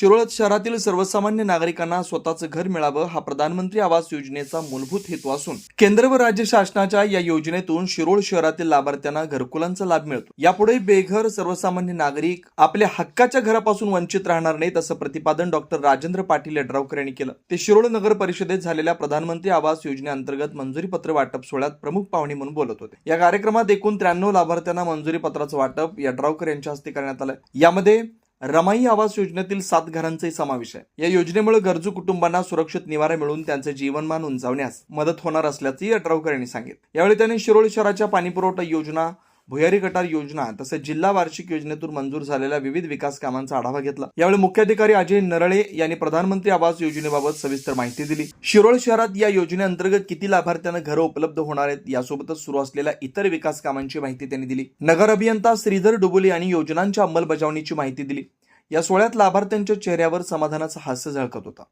शिरोळ शहरातील सर्वसामान्य नागरिकांना स्वतःचं घर मिळावं हा प्रधानमंत्री आवास योजनेचा मूलभूत हेतू असून केंद्र व राज्य शासनाच्या या योजनेतून शिरोळ शहरातील लाभार्थ्यांना घरकुलांचा लाभ मिळतो. यापुढे बेघर सर्वसामान्य नागरिक आपल्या हक्काच्या घरापासून वंचित राहणार नाहीत असं प्रतिपादन डॉक्टर राजेंद्र पाटील यड्रावकर यांनी केलं. ते शिरोळ नगर परिषदेत झालेल्या प्रधानमंत्री आवास योजनेअंतर्गत मंजुरी पत्र वाटप सोहळ्यात प्रमुख पाहुणे म्हणून बोलत होते. या कार्यक्रमात एकूण त्र्याण्णव लाभार्थ्यांना मंजुरी पत्राचं वाटप यड्रावकर यांच्या हस्ते करण्यात आलं. यामध्ये रमाई आवास योजनेतील सात घरांचाही समावेश आहे. या योजनेमुळे गरजू कुटुंबांना सुरक्षित निवारा मिळून त्यांचे जीवनमान उंचावण्यास मदत होणार असल्याचंही अटरावकर यांनी सांगितलं. यावेळी त्यांनी शिरोळ शहराच्या पाणीपुरवठा योजना भुयारी गटार योजना तसेच जिल्हा वार्षिक योजनेतून मंजूर झालेल्या विविध विकास कामांचा आढावा घेतला. यावेळी मुख्याधिकारी अजय नरळे यांनी प्रधानमंत्री आवास योजनेबाबत सविस्तर माहिती दिली. शिरोळ शहरात या योजनेअंतर्गत किती लाभार्थ्यांना घरं उपलब्ध होणार आहेत यासोबतच सुरू असलेल्या इतर विकास कामांची माहिती त्यांनी दिली. नगर अभियंता श्रीधर डुबुले यांनी योजनांच्या अंमलबजावणीची माहिती दिली. या सोहळ्यात लाभार्थ्यांच्या चेहऱ्यावर समाधानाचा हास्य झळकत होता.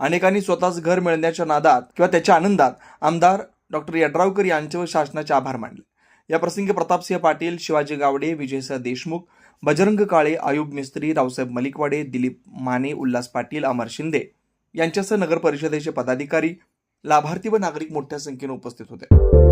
अनेकांनी स्वतःच घर मिळण्याच्या नादात किंवा त्याच्या आनंदात आमदार डॉक्टर यड्रावकर यांचे व शासनाचे आभार मानले. या प्रसंगी प्रतापसिंह पाटील शिवाजी गावडे विजयसिंह देशमुख बजरंग काळे आयुब मिस्त्री रावसाहेब मलिकवाडे दिलीप माने उल्हास पाटील अमर शिंदे यांच्यासह नगर परिषदेचे पदाधिकारी लाभार्थी व नागरिक मोठ्या संख्येने उपस्थित होते.